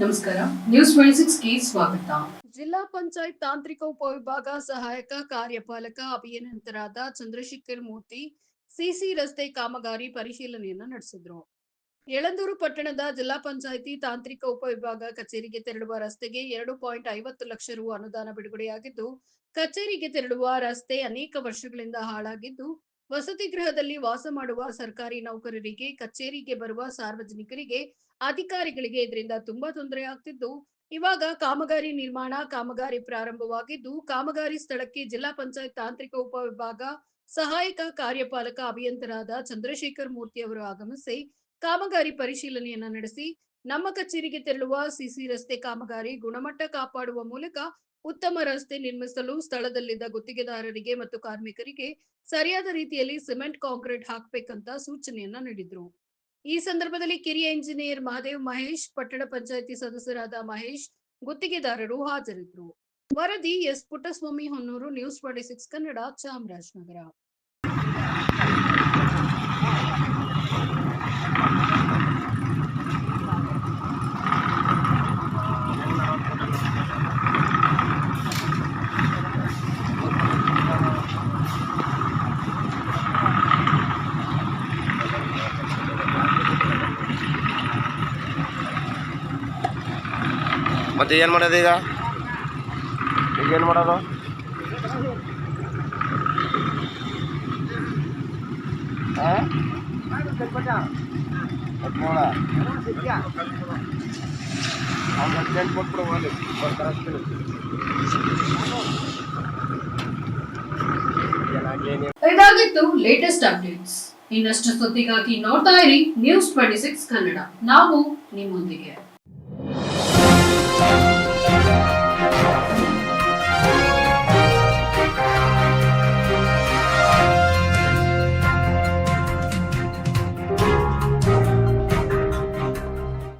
ನಮಸ್ಕಾರ. ನ್ಯೂಸ್ ಸಿಕ್ಸ್ಗೆ ಸ್ವಾಗತ. ಜಿಲ್ಲಾ ಪಂಚಾಯತ್ ತಾಂತ್ರಿಕ ಉಪವಿಭಾಗ ಸಹಾಯಕ ಕಾರ್ಯಪಾಲಕ ಅಭಿಯಂತರಾದ ಚಂದ್ರಶೇಖರ್ ಮೂರ್ತಿ ಸಿಸಿ ರಸ್ತೆ ಕಾಮಗಾರಿ ಪರಿಶೀಲನೆಯನ್ನ ನಡೆಸಿದ್ರು. ಯಳಂದೂರು ಪಟ್ಟಣದ ಜಿಲ್ಲಾ ಪಂಚಾಯಿತಿ ತಾಂತ್ರಿಕ ಉಪವಿಭಾಗ ಕಚೇರಿಗೆ ತೆರಳುವ ರಸ್ತೆಗೆ ಎರಡು ಪಾಯಿಂಟ್ ಐವತ್ತು ಲಕ್ಷ ರು ಅನುದಾನ ಬಿಡುಗಡೆಯಾಗಿದ್ದು, ಕಚೇರಿಗೆ ತೆರಳುವ ರಸ್ತೆ ಅನೇಕ ವರ್ಷಗಳಿಂದ ಹಾಳಾಗಿದ್ದು ವಸತಿ ಗೃಹದಲ್ಲಿ ವಾಸ ಮಾಡುವ ಸರ್ಕಾರಿ ನೌಕರರಿಗೆ, ಕಚೇರಿಗೆ ಬರುವ ಸಾರ್ವಜನಿಕರಿಗೆ, ಅಧಿಕಾರಿಗಳಿಗೆ ಇದರಿಂದ ತುಂಬಾ ತೊಂದರೆ ಆಗ್ತಿದ್ದು. ಇವಾಗ ಕಾಮಗಾರಿ ನಿರ್ಮಾಣ, ಕಾಮಗಾರಿ ಪ್ರಾರಂಭವಾಗಿದ್ದು, ಕಾಮಗಾರಿ ಸ್ಥಳಕ್ಕೆ ಜಿಲ್ಲಾ ಪಂಚಾಯತ್ ತಾಂತ್ರಿಕ ಉಪವಿಭಾಗ, ಸಹಾಯಕ ಕಾರ್ಯಪಾಲಕ ಅಭಿಯಂತರಾದ ಚಂದ್ರಶೇಖರ್ ಮೂರ್ತಿ ಅವರು ಆಗಮಿಸಿ ಕಾಮಗಾರಿ ಪರಿಶೀಲನೆಯನ್ನ ನಡೆಸಿ, ನಮ್ಮ ಕಚೇರಿಗೆ ತೆರಳುವ ಸಿಸಿ ರಸ್ತೆ ಕಾಮಗಾರಿ, ಗುಣಮಟ್ಟ ಕಾಪಾಡುವ ಮೂಲಕ ಉತ್ತಮ ರಸ್ತೆ ನಿರ್ಮಿಸಲು ಸ್ಥಳದಲ್ಲಿದ್ದ ಗುತ್ತಿಗೆದಾರರಿಗೆ ಮತ್ತು ಕಾರ್ಮಿಕರಿಗೆ ಸರಿಯಾದ ರೀತಿಯಲ್ಲಿ ಸಿಮೆಂಟ್, ಕಾಂಕ್ರೀಟ್ ಹಾಕಬೇಕಂತ ಸೂಚನೆಯನ್ನ ನೀಡಿದ್ರು. ಈ ಸಂದರ್ಭದಲ್ಲಿ ಕಿರಿಯ ಇಂಜಿನಿಯರ್ ಮಹದೇವ್ ಮಹೇಶ್, ಪಟ್ಟಣ ಪಂಚಾಯಿತಿ ಸದಸ್ಯರಾದ ಮಹೇಶ್ ಗುತ್ತಿಗೆದಾರರು ಹಾಜರಿದ್ದರು ವರದಿ S Puttaswamy Honnur, news twenty six Kannada, Chamarajanagar. ಮತ್ತೆ ಏನು ಮಾಡೋದು ಈಗ? ಈಗ ಏನು ಮಾಡೋದು. ಇದಾಗಿತ್ತು ಲೇಟೆಸ್ಟ್ ಅಪ್ಡೇಟ್ಸ್ ಇನ್ನಷ್ಟು ಸುದ್ದಿಗಾಗಿ ನೋಡ್ತಾ ಇರಿ ನ್ಯೂಸ್ ಟ್ವೆಂಟಿ ಸಿಕ್ಸ್ ಕನ್ನಡ. ನಾವು ನಿಮ್ಮೊಂದಿಗೆ. Thank you.